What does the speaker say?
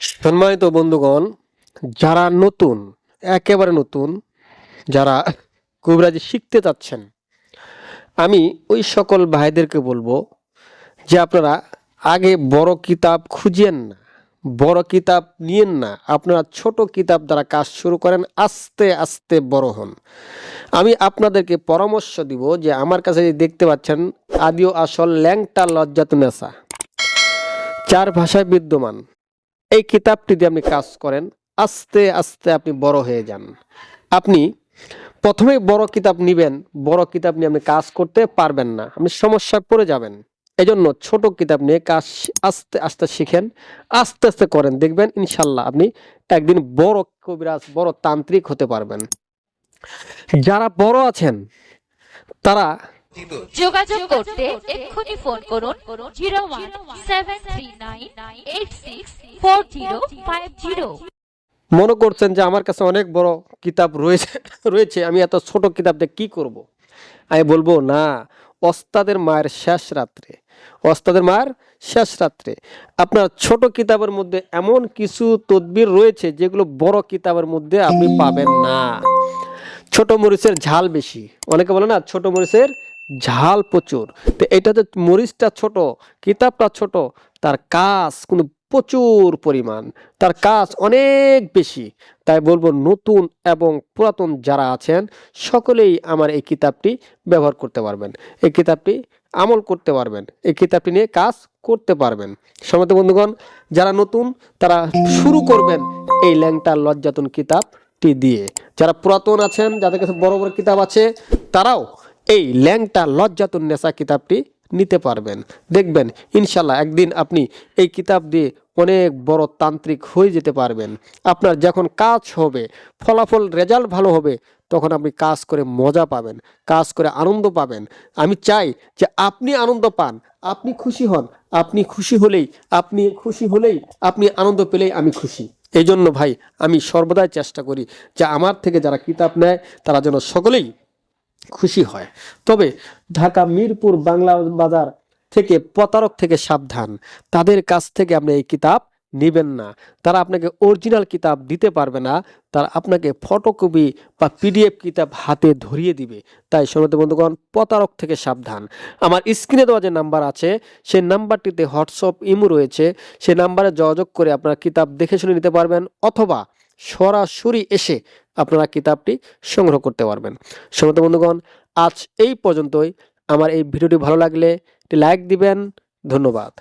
সম্মানিত বন্ধুগণ, যারা নতুন, একেবারে নতুন, যারা কবিরাজি শিখতে চাচ্ছেন, আমি ওই সকল ভাইদেরকে বলব যে আপনারা আগে বড় কিতাব খুঁজেন না, বড় কিতাব নিয়েন না, আপনারা ছোট কিতাব দ্বারা কাজ শুরু করেন, আস্তে আস্তে বড় হন। আমি আপনাদেরকে পরামর্শ দিব যে আমার কাছে যে দেখতে পাচ্ছেন, আদিও আসল ল্যাংটা লজ্জাতুনেসা চার ভাষায় বিদ্যমান। এই কিতাবটি দিয়ে আপনি কাজ করেন, আস্তে আস্তে আপনি বড় হয়ে যান। আপনি প্রথমেই বড় কিতাব নিবেন, বড় কিতাব নিয়ে আপনি কাজ করতে পারবেন না, আপনি সমস্যায় পড়ে যাবেন। এজন্য ছোট কিতাব নিয়ে কাজ আস্তে আস্তে শিখেন, আস্তে আস্তে করেন, দেখবেন ইনশাল্লাহ আপনি একদিন বড় কবিরাজ, বড় তান্ত্রিক হতে পারবেন। যারা বড় আছেন, তারা যোগাযোগ করতে এক্ষুনি ফোন করুন zero one seven three nine eight six four zero five zero. মনে করছেন যে আমার কাছে অনেক বড় কিতাব রয়েছে রয়েছে আমি এত ছোট কিতাব দিয়ে কি করব। আমি বলব না অস্তাদের মায়ের শেষ রাত্রে অস্তাদের মায়ের শেষ রাত্রে। আপনার ছোট কিতাবের মধ্যে এমন কিছু তদবির রয়েছে যেগুলো বড় কিতাবের মধ্যে আপনি পাবেন না। ছোট মরিচের ঝাল বেশি। অনেকে বলে না ছোট মরিচের ঝাল প্রচুর। তো এটা যে মরিচটা ছোট, কিতাবটা ছোট, তার কাজ কোনো প্রচুর পরিমাণ। তার কাজ অনেক বেশি। তাই বলব নতুন এবং পুরাতন যারা আছেন, সকলেই আমার এই কিতাবটি ব্যবহার করতে পারবেন। এই কিতাবটি আমল করতে পারবেন। এই কিতাবটি নিয়ে কাজ করতে পারবেন। সমত বন্ধুগণ, যারা নতুন, তারা শুরু করবেন এই ল্যাংটা লজ্জাতন কিতাবটি দিয়ে। যারা পুরাতন আছেন, যাদের কাছে বড় বড় কিতাব আছে, তারাও এই ল্যাংটা লজ্জাতুন নেশা কিতাবটি নিতে পারবেন। দেখবেন ইনশাল্লাহ একদিন আপনি এই কিতাব দিয়ে অনেক বড় তান্ত্রিক হয়ে যেতে পারবেন। আপনার যখন কাজ হবে, ফলাফল রেজাল্ট ভালো হবে, তখন আপনি কাজ করে মজা পাবেন, কাজ করে আনন্দ পাবেন। আমি চাই যে আপনি আনন্দ পান, আপনি খুশি হন, আপনি খুশি হলেই, আপনি খুশি হলেই, আপনি আনন্দ পেলেই আমি খুশি। এই জন্য ভাই, আমি সর্বদাই চেষ্টা করি যে আমার থেকে যারা কিতাব নেয়, তারা যেন সকলেই খুশি হয়। তবে ঢাকা, মিরপুর, বাংলা বাজার থেকে প্রতারক থেকে সাবধান। তাদের কাছ থেকে আপনি এই কিতাব নেবেন না। তারা আপনাকে অরিজিনাল কিতাব দিতে পারবে না। তারা আপনাকে ফটোকপি বা পিডিএফ কিতাব হাতে ধরিয়ে দিবে। তাই সমিত বন্ধুগণ, প্রতারক থেকে সাবধান। আমার স্ক্রিনে দেওয়া যে নাম্বার আছে, সেই নাম্বারটিতে হোয়াটসঅ্যাপ ইমো রয়েছে। সেই নাম্বারে যোগাযোগ করে আপনারা কিতাব দেখে শুনে নিতে পারবেন অথবা সরাসরি এসে আপনারা কিতাবটি সংগ্রহ করতে পারবেন। সমত বন্ধুগণ, আজ এই পর্যন্তই। আমার এই ভিডিওটি ভালো লাগলে একটি লাইক দিবেন। ধন্যবাদ।